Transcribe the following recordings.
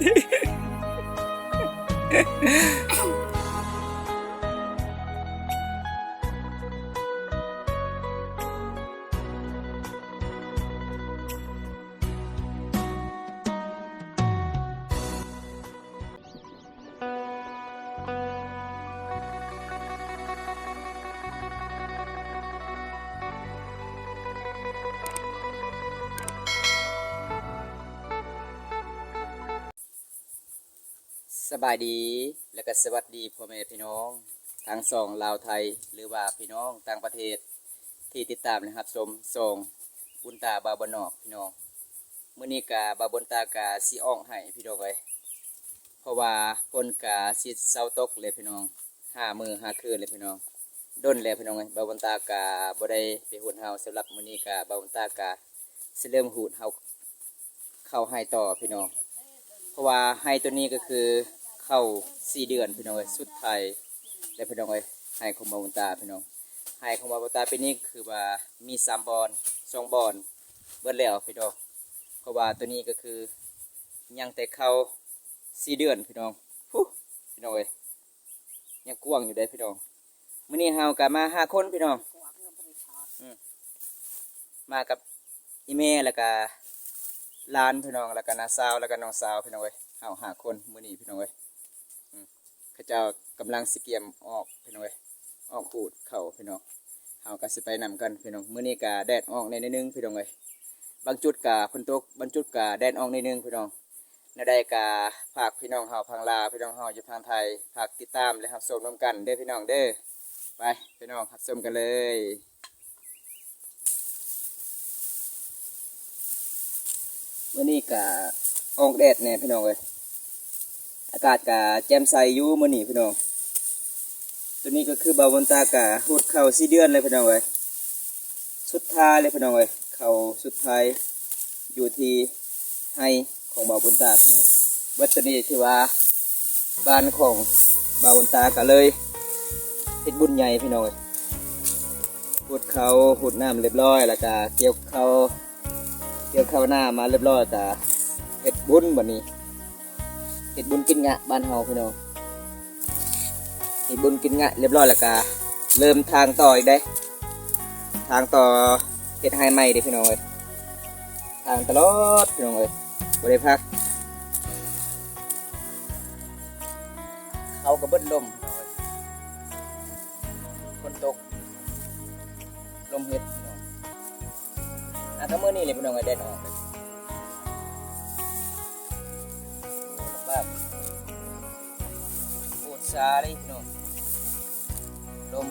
嘿嘿嘿，嘿嘿。 บายดีและก็สวัสดีพ่อแม่พี่น้องทั้งสองลาวไทยหรือว่าพี่น้องต่างประเทศที่ติดตามนะครับชมส่งบุญตาบาบนอกพี่น้องมื้อนี้กาบาบนตากาสิอ่องให้พี่น้องเลยเพราะว่าฝนกาสิเศร้าตกเลยพี่น้องห้ามือห้าคืนเลยพี่น้องด้นแล้วพี่น้องเลยบาบนตากาบ่ได้ไปหุ่นเฮาสำหรับมื้อนี้กาบาบนตากาสิเริ่มหูดเฮาเข้าให้ต่อพี่น้องเพราะว่าให้ตัวนี้ก็คือ เข้าสี่เดือนพี่น้องเอ้ยสุดไทายและพี่น้องเอ้ยให้ของบาบุญตาพี่น้องให้ของบาบุญตาปีนี้คือว่ามีสามบอลสองบอลเบิดแล้วพี่น้องเพราะว่าตัวนี้ก็คือยังแต่เข้าสี่เดือนพี่น้องฮู้พี่น้องเอ้ยยังกว้างอยู่ได้พี่น้องมื้อนี้เฮากะมาห้าคนพี่น้องมากับอีเมแล้วก็หลานพี่น้องแล้วก็น้าสาวแล้วก็น้องสาวพี่น้องเว้ยเฮาหาคนมื้อนี้พี่น้องเว้ย ขาเจ้ากำลังสิเกียมออกพี่น้องเว้ยออกขูดเข้าพี่น้องเฮาก็สิไปนำกันพี่น้องมื้อนี้ก็แดดออกในนิดนึงพี่น้องเว้ยบางจุดก็ฝนตกบางจุดก็แดดออกในดนึงพี่น้องในใดก็ฝากพี่น้องเฮาพังลาพี่น้องเฮาอยู่ทางไทยฝากติดตามและรับชมนํกันเด้อพี่น้องเด้อไปพี่น้องรับชมกันเลยมื่อนี้กะออกแดดเนี่ยพี่น้องเอ้ย อากาศกะแจ่มใสอยู่มื่อนี้พี่น้องตัวนี้ก็คือบาวบนตากะหุดเข่าสี่เดือนเลยพี่น้องเอ้ยสุดท้ายเลยพี่น้องเอ้ยเข่าสุดท้ายอยู่ที่ให้ของบาวบนตาพี่น้องวัดตัวนี้ที่ว่าบ้านของบาวบนตากะเลยเฮ็ดบุญใหญ่พี่น้องเอ้ยหุดเขาหุดน้ำเรียบร้อย แล้วก็เกี่ยวเขาเกี่ยวเขาหน้ามาเรียบร้อยแต่เห็ดบุญวันนี้ เห็ดบุญกินงะบ้านเฮาพี่น้องเห็ดบุญกินงะเรียบร้อยแล้วก็เริ่มทางต่ออีกได้ ทางต่อเห็ดไฮใหม่เด้พี่น้องเอ้ยทางตลอดพี่น้องเอ้ยบ่ได้พักเขากระเบิ้ลลมพี่น้องเอ้ยฝนตกลมเห็ดพี่น้องอะถ้ามื่อนี้เลยพี่น้องไอ้แดดออก ปวดชาเลยพี่น้องลม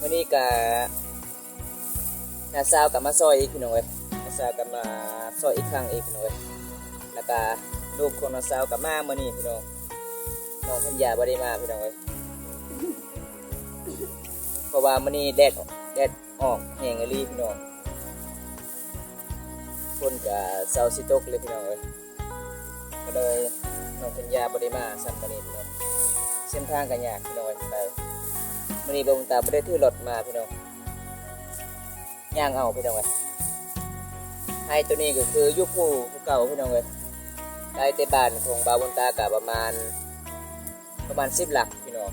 วันนี้กะนาซาวกับมาซอยอีกพี่น้องเอ้ยนาซาวกับมาซอยอีกครั้งอีกพี่น้องเอ้ยแล้วก็ลูกของนาซาวกับมาเมื่อนี้พี่น้องน้องพันยาบริมาพี่น้องเอ้ยเพราะว่ามันนี่แดดออกแดดออกแห้งอหลีพี่น้อง คนกับเซาซิตกเลยพี่น้องเอ้ยก็เลยน้องป็นยาบริมาสัมปนีพี่น้องเส้นทางกันยากพี่น้องเอ้ยไปมันนี่บงตาไม่ได้ถือรถมาพี่น้องย่างเอาพี่น้องเอ้ยให้ตัวนี้ก็คือยุคผู้เก่าพี่น้องเอ้ยได้แต่บ้านของบาวบนตากับประมาณประมาณสิบหลักพี่น้อง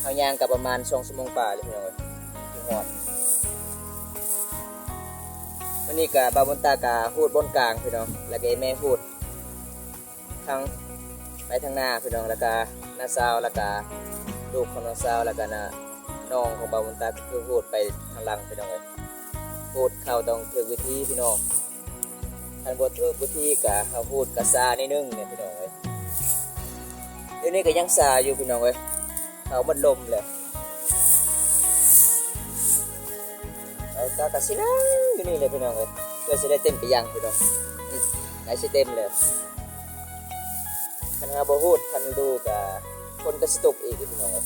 เอายางกับประมาณสองชั่วโมงป่าเลยพี่น้องเอ้ยถึงหอด วันนี้กับบาบนตากาพูดบนกลางพี่น้อง แล้วก็ไอแม่พูดทั้งไปทางหน้าพี่น้อง แล้วก็น้าซาวแล้วก็ลูกของน้าซาวแล้วก็น้าน้องของบาบนตาก็คือพูดไปทางหลังพี่น้องเอ้ยพูดเข้าต้องถึงวิธีพี่น้องทันบทถึกวิธีกะเขาพูดกะซานิดนึงเนี่ยพี่น้องเอ้ยเดี๋ยวนี้ก็ยังซาอยู่พี่น้องเอ้ยเขามันลมเลย ตากระสินะอยู่นี่เลยพี่น้องเลยเพื่อจะได้เต็มไปยังพี่น้องนี่ไหนสิเต็มเลยคันฮาบฮูดคันดูกับคนก็สตกอีกพี่น้องเลย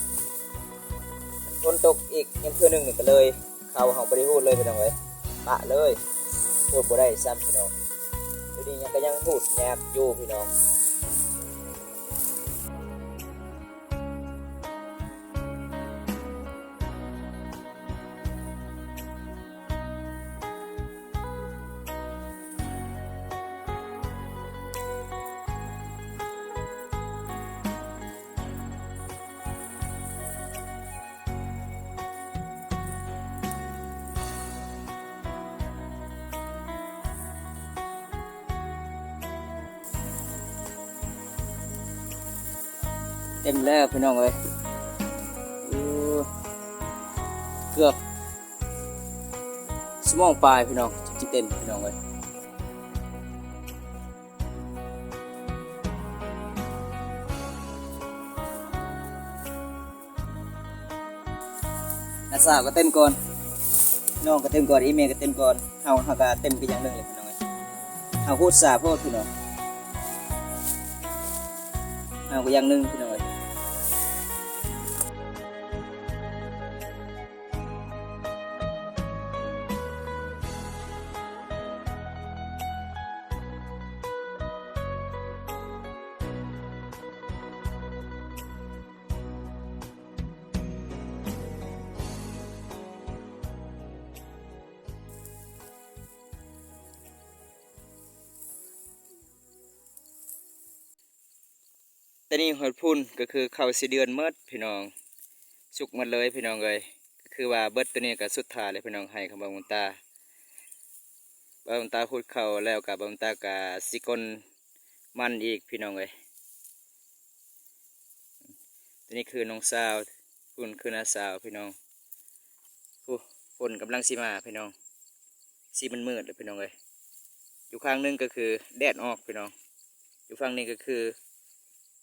คนตกอีกยังเพื่อหนึ่งนี่ก็เลยเขาเขาบริหูดเลยพี่น้องเลยปะเลยพูดบ่ได้ซ้ำพี่น้องเดี๋ยวนี้ยังก็ยังพูดแยบอยู่พี่น้อง ต็มแล้วพี่น้องเลยเกือบสมองปลายพี่น้องจิเต็มพี่น้องเลยนาสาวก็เต็มก่อนน้องก็เต็มก่อนอีเมลก็เต็มก่อนเฮาเฮาก็เต็มกันอย่างหนึงเลยพี่น้องเลยเฮาพูดสาโพดพี่น้องเฮาก็อย่างหนึงพี่น้องเลย แต่นี่หอยพุ่นก็คือเข้าสิเดือนเมดพี่น้อง สุกหมดเลยพี่น้องเลยก็คือว่าเบิดตัวนี้ก็สุดท้ายเลยพี่น้องให้คำบามุนตาบามุนตาพูดเข้าแล้วกับบามุนตากะสิกลมันอีกพี่น้องเลยตัวนี้คือน้องสาวพุ่นคือน้าสาวพี่น้องผู้ฝนกำลังสีมาพี่น้องสีมันมืดเลยพี่น้องเลยอยู่ข้างหนึงก็คือแดดออกพี่น้อง อยู่ฝั่งนี้ก็คือ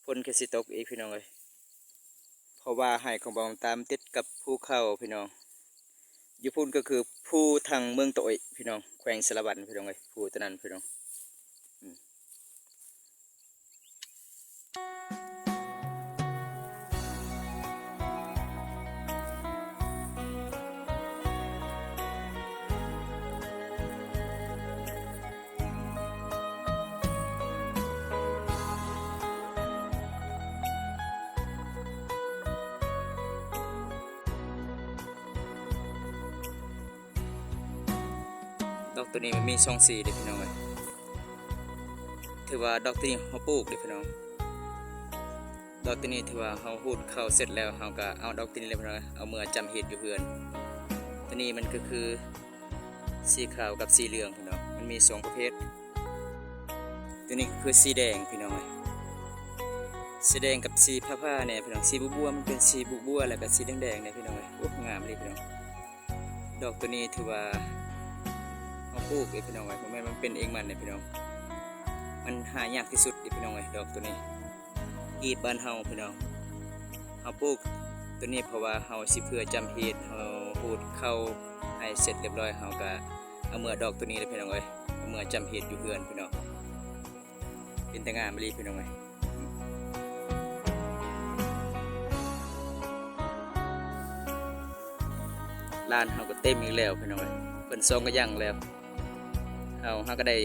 ฝนแค่สิตกอีกพี่น้องเลยเพราะว่าไห้ของบองตามติดกับภูเขาพี่น้องอยู่พูนก็คือผู้ทางเมืองโตยพี่น้องแขวงสารบันพี่น้องเลยผู้ตะนันพี่น้อง ตัวนี้มันมีช่องสีเด็พี่น้องเลยถือว่าดอกตัวนี้เขาปลูกเด็พี่น้องดอกตัวนี้ถือว่าเขาพูดเข้าเสร็จแล้วเขาก็เอาดอกตัวนี้เลยพี่น้องเอ้ยเมื่อจำเหตุอยู่เพื่อน ตัวนี้มันก็คือสีขาวกับสีเหลืองพี่น้องมันมีสองประเภท ตัวนี้คือสีแดงพี่น้องเลยสีแดงกับสีผ้าๆเนี่ยพี่น้องสีบัวมันเป็นสีบัวแล้วก็สีแดงๆเนี่ยพี่น้องเลยโอ้งามเลยพี่น้องดอกตัวนี้ถือว่า ปลูกเองพี่น้องไว้ผมแม่มันเป็นเองมันเนี่ยพี่น้อง มันหายากที่สุดเองพี่น้องไว้ดอกตัวนี้ กีดบ้านเฮาพี่น้องเขาปลูกตัวนี้เพราะว่าเฮาสิเพื่อจำเหตุเฮาพูดเข้าให้เสร็จเรียบร้อยเฮาก็เอาเมื่อดอกตัวนี้เลยพี่น้องเอ้ยเอาเมื่อจำเหตุอยู่เพื่อนพี่น้อง เป็นแต่งานไม่รีพี่น้องเอ้ยร้านเฮาก็เต็มอีกแล้วพี่น้องเอ้ยเพิ่นส่งก็ยังแล้ว เฮาเฮาก็ได้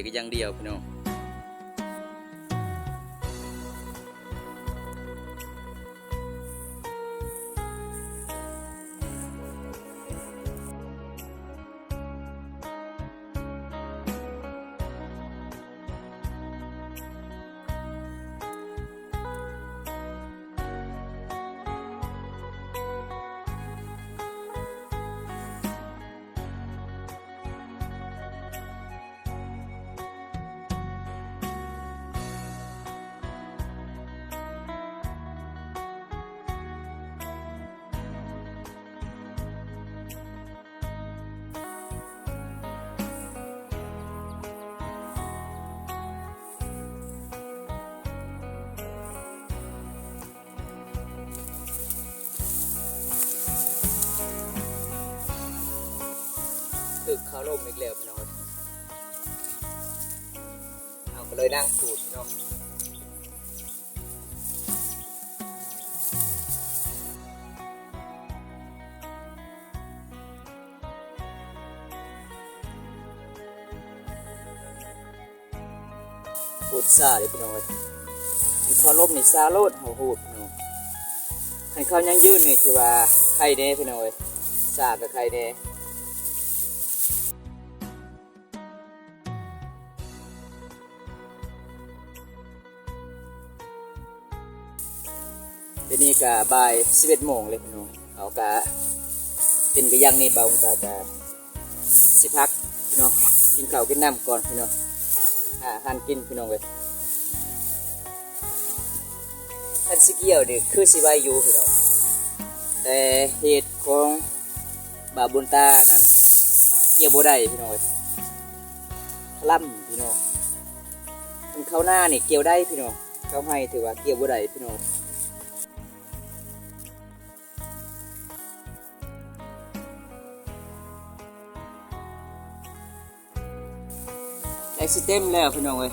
ถึกเขาล่มอีกแล้วพี่น้องเอ้ยเอาก็เลยนั่งขูดพี่น้องขูดซาเลยพี่น้องเลยมันเขาล่มนี่ซาโลดเขาหูดพี่น้องให้เขายังยืนนี่ถือว่าใครเน่พี่น้องเลยซากับใครเน่ นี้ก็บ่ายสิบเอ็ดโมงเลยพี่น้องเขาก็เป็นกระยังนี่เบาตาจะสิพักพี่น้องกินข้าวกินน้ำก่อนพี่น้องหาอาหารกินพี่น้องเลยคันสิเกี่ยวนี่คือสิไว้อยู่พี่น้องแต่เหตุของบาบุญตานั้นเกี่ยวบ่ได้พี่น้องเอ้ยล่ำพี่น้องมันเข้าหน้านี่เกี่ยวได้พี่น้องเข้าให้ถือว่าเกี่ยวบ่ได้พี่น้อง สิเต็มแล้วพี่น้องเอ้ย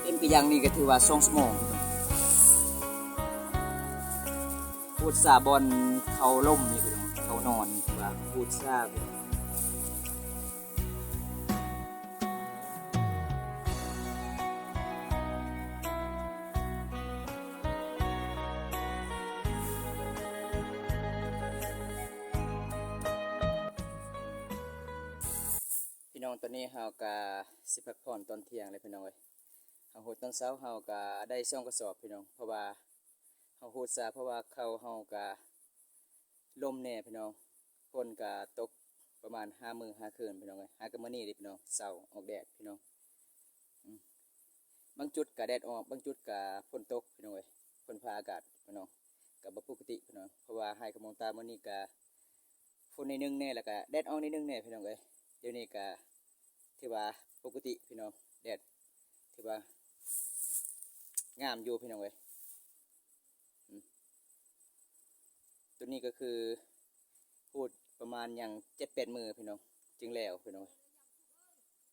เต็มกี่อยังนี่ก็ถือว่าสองสมองพูดซาบอลเขาล่มนี่พี่น้องเขานอนถือว่าพูดซาพี่น้อง ตอนเที่ยงเลยพี่น้องเอ้ยเฮาโหดตอนเช้าเฮาก็ได้ช่องกระสอบพี่น้อง เพราะว่าเฮาโหดซาเพราะว่าเขาเฮาก็ลมแน่พี่น้องฝนก็ตกประมาณ5มื้อ5คืนพี่น้องเอ้ยห้ากันมื้อนี้เด้พี่น้องเช้าออกแดดพี่น้องบางจุดก็แดดออกบางจุดก็ฝนตกพี่น้องเอ้ยฝนฟ้าอากาศพี่น้องก็บ่ปกติพี่น้องเพราะว่าให้กำมองตามื้อนี้ก็ฝนในดนึงแน่แล้วก็แดดออกในดนึงแน่พี่น้องเอ้ยเดี๋ยวนี้ก็ถือว่า ปกติพี่น้องแดดถือว่างามอยู่พี่น้องเว้ยตัวนี้ก็คือพูดประมาณอย่างเจ็ดแปดมือพี่น้องจึงแล้วพี่น้อง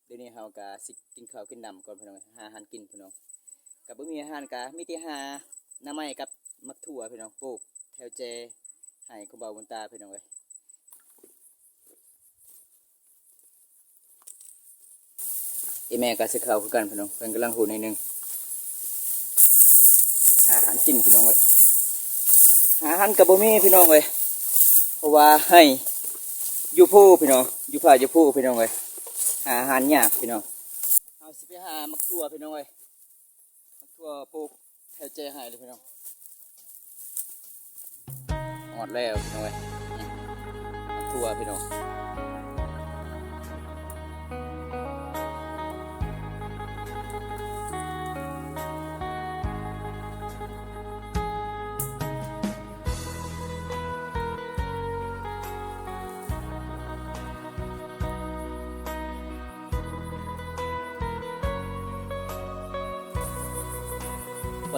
เดี๋ยวนี้เฮากะสิกินข้าวกินน้ำก่อนพี่น้องหาอาหารกินพี่น้องกับบ่มีอาหารกะมีแต่หาหน้ำไม้กับมักถั่วพี่น้องปลูกแถวเจให้คุณบ่าวบนตาพี่น้องเว้ย อีแม่ก็สิเข้าคือกันพี่น้องเพิ่นกำลังหูในหนึ่งหาอาหารกินพี่น้องเลยหาอาหารกับบ่มีพี่น้องเลยเพราะว่าให้อยู่ผู้พี่น้องอยู่ป่าอยู่ผู้พี่น้องเลยหาอาหารยากพี่น้องเอาสิไปหามักทั่วพี่น้องเลยมักทั่วปลูกแถวเจให้เลยพี่น้องหมดแล้วพี่น้องเลยมักทั่วพี่น้อง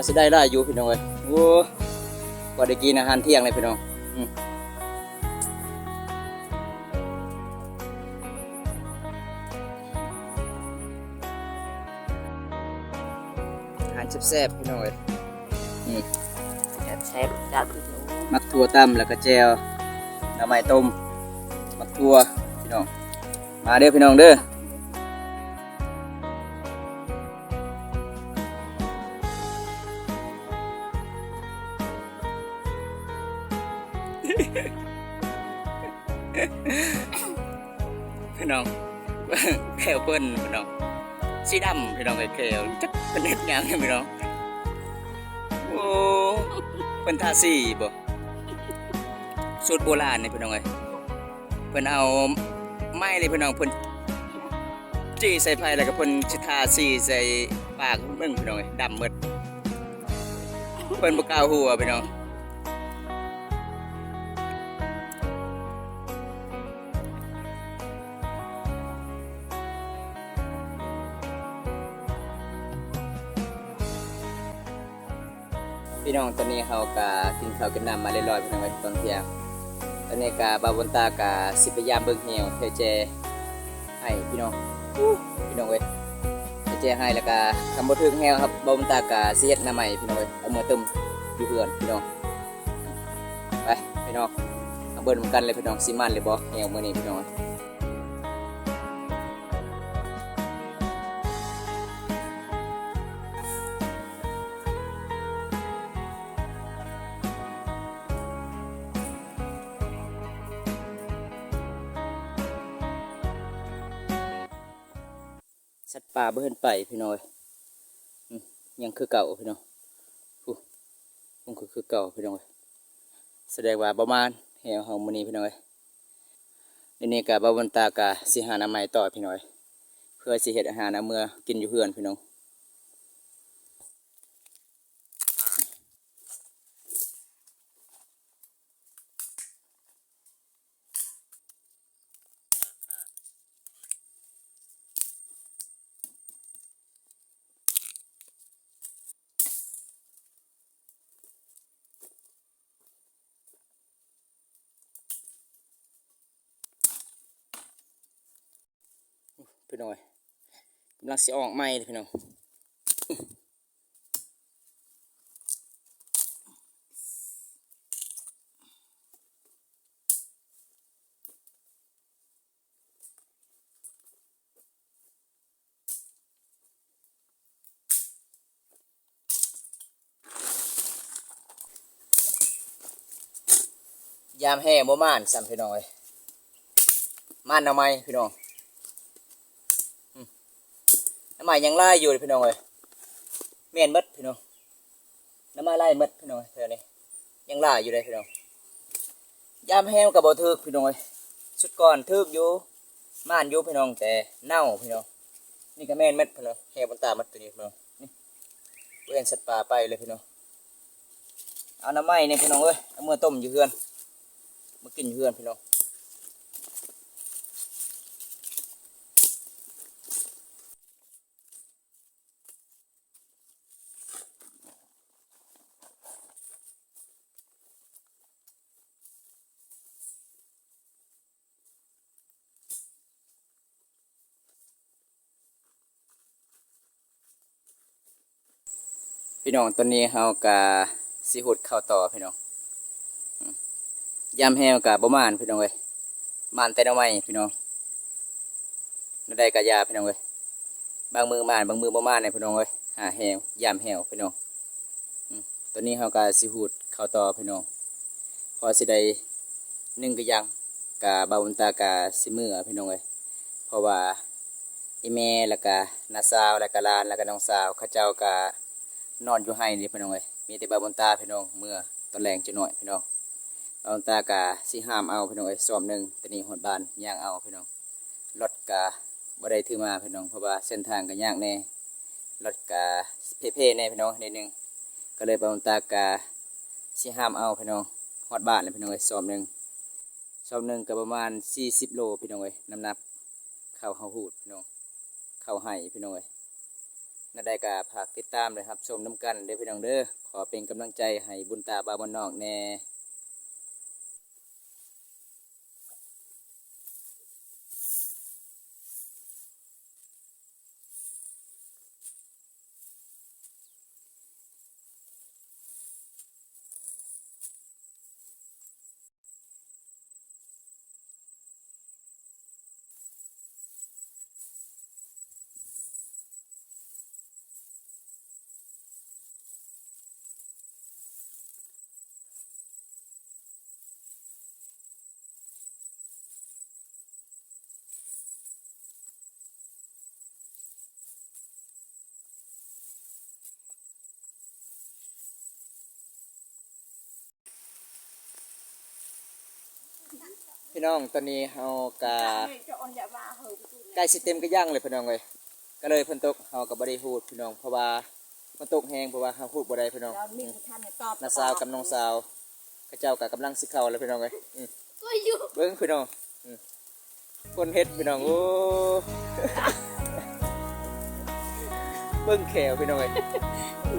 สิได้ได้อยู่พี่น้องเลยโอ้ว่าได้กินอาหารเที่ยงเลยพี่น้องอืมอาหารแซ่บๆพี่น้องเลยอืมแซ่บจัดมักถั่วตั้มแล้วก็แจวหน้ำไม้ต้ม มักถั่วพี่น้อง มาเด้อพี่น้องเด้อ พิ่นพี่น้องสีดำพี่น้องไอ้แขวจักเป็นเฮ็ดหยังพี่น้องโอ้เป็นทาสีบ่สูตรโบราณนี่พี่น้องเอ้ยเพิ่นเอาไม้เลยพี่น้องเพิ่นจี้ใส่ไฟแล้วก็เพิ่นสิทาสีใส่ปากเบิ่งพี่น้องเอ้ยดำหมดเพิ่นบ่กล้าหัวพี่น้อง น้องตอนนี้เฮาก็กินข้าวกินน้ำมาเรียบร้อยพี่น้องตอนเที่ยงตอนนี้ก็บาบนตาก็สิพยายามเบิ่งเหี่ยวเทเจให้พี่น้องพี่น้องเอ้ยเทเจให้แล้วก็ทำบ่ถึงแฮวครับบาบนตาก็สิเฮ็ดหน้าใหม่พี่น้องเอ้ยเอามือตึมอยู่เพื่อนพี่น้องไปพี่น้องเอาเบิ่นเหมือนกันเลยพี่น้องสิมันเลยบ่แฮวมื้อนี้พี่น้อง ป่าเบิ่นไปพี่น้อยยังคือเก่าพี่น้องอู้ยังคือคือเก่าพี่น้อยแสดงว่าประมาณแหวเฮามื้อนี้พี่น้อยนี่นี่ก็บ่วันตากะสิหาหน้าใหม่ต่อพี่น้อย เพื่อสิเฮ็ดอาหารเอาเมื่อกินอยู่เฮือนพี่น้องำลังสิออกใหม่เลยพี่น้องยามแห่บ่ม่านซ้ำพี่น้องเอ้ยม่านเอาไหมพี่น้อง น้ำมันยังไล่อยู่เลยพี่น้องเอ้ยเมียนมดพี่น้องน้ำมันไล่มดพี่น้องเท่านี้ยังไล่อยู่เลยพี่น้องยามแห้งกับบ่ทึกพี่น้องเอ้ยชุดก่อนทึกอยู่ม่านอยู่พี่น้องแต่เน่าพี่น้องนี่ก็แม่นมดพี่น้องแห่บนตาหมดตัวนี้พี่น้องนี่เว้นสัตว์ป่าไปเลยพี่น้องเอาน้ำไมันเนี่ยพี่น้องเอ้ยเอามื่อต้มอยู่เฮือนมากินอยู่เฮือนพี่น้อง พี่น้องตอนนี้เฮากะสิหุดเข้าต่อพี่น้องยามแฮวกะบ่มานพี่น้องเอ้ยมานแต่น้าไม้พี่น้องนั่นได้กะยาพี่น้องเอ้ยบางมือมานบางมือบ่มานเนี่ยพี่น้องเอ้ยหาแฮวยามแฮวพี่น้องตอนนี้เฮากะสิหุดเข้าต่อพี่น้องพอสิได้นึ่งกะยังกะบาวุนตากะสิมือพี่น้องเอ้ยเพราะว่าอีแม่แล้วก็น้าสาวแล้วก็หลานแล้วก็น้องสาวเขาเจ้ากะ นอนอยู่ให้นี่พี่น้องเอ้ยมีแต่บาบนตาพี่น้องเมื่อตอนแรงจะหน่อยพี่น้องบาบนตากะสิห้ามเอาพี่น้องเอ้ยซ้อมหนึ่งแต่นี่หดบานย่างเอาพี่น้องรถกะบ่ได้ถือมาพี่น้องเพราะว่าเส้นทางก็ยากแน่รถกะเพ่ๆแน่พี่น้องนิดนึงก็เลยบาบนตากะสิห้ามเอาพี่น้องหดบานเลยพี่น้องเอ้ยซ้อมหนึ่งซ้อมหนึ่งก็ประมาณ40โลพี่น้องเอ้ยน้ำหนักเข้าเฮาหูดพี่น้องเข้าให้พี่น้องเอ้ย นาได้กาฝากติดตามเลยครับชมน้ำกันเด้อพี่น้องเด้อขอเป็นกำลังใจให้บุญตาบาบานนอกแน่ พี่น้องตอนนี้เฮากาใกล้สิเต็มก็ย่างเลยพี่น้องเลยก็เลยเพิ่นตกเฮากับ่ได้พูดพี่น้องเพราะว่ามันตกแฮงเพราะว่าเฮาพูดบ่ได้พี่น้องน้าสาวกับน้องสาวเขาเจ้าก็กำลังสิเข้าแล้วพี่น้องเลยอืมเบิ่งพี่น้องอืมคนเฮ็ดพี่น้องโอ้เบิ่งแขวพี่น้องเอ้ย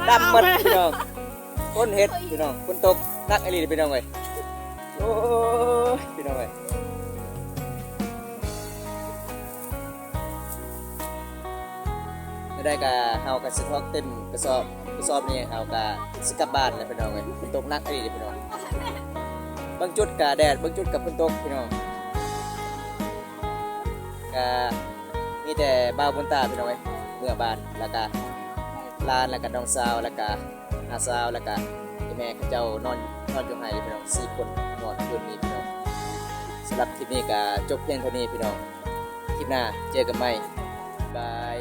ดำหมดพี่น้องคนเฮ็ดพี่น้องคนตกนักไอรีพี่น้องเอ้ยโอ้ ยพี่น้องเอ้ยไม่ได้กะเฮากะสิทอกเต็มกระสอบกระสอบนี่เฮากะสิกลับบ้านแล้วพี่น้องเอ้ยฝนตกหนักไอรีพี่น้องบางจุดกะแดดบางจุดกับฝนตกพี่น้องกะมีแต่บ่าวบนตาพี่น้องเอ้ยเมื่อบ้านแล้วก็ลานแล้วก็น้องสาวแล้วก็อาสาวแล้วก็ไอ้แม่เขาเจ้านอนนอนอยู่ให้พี่น้องสี่คนนอนคืนนี้พี่น้อง หรับคลิปนี้ก็จบเพียงเท่านี้พี่น้อง คลิปหน้าเจอกันใหม่บาย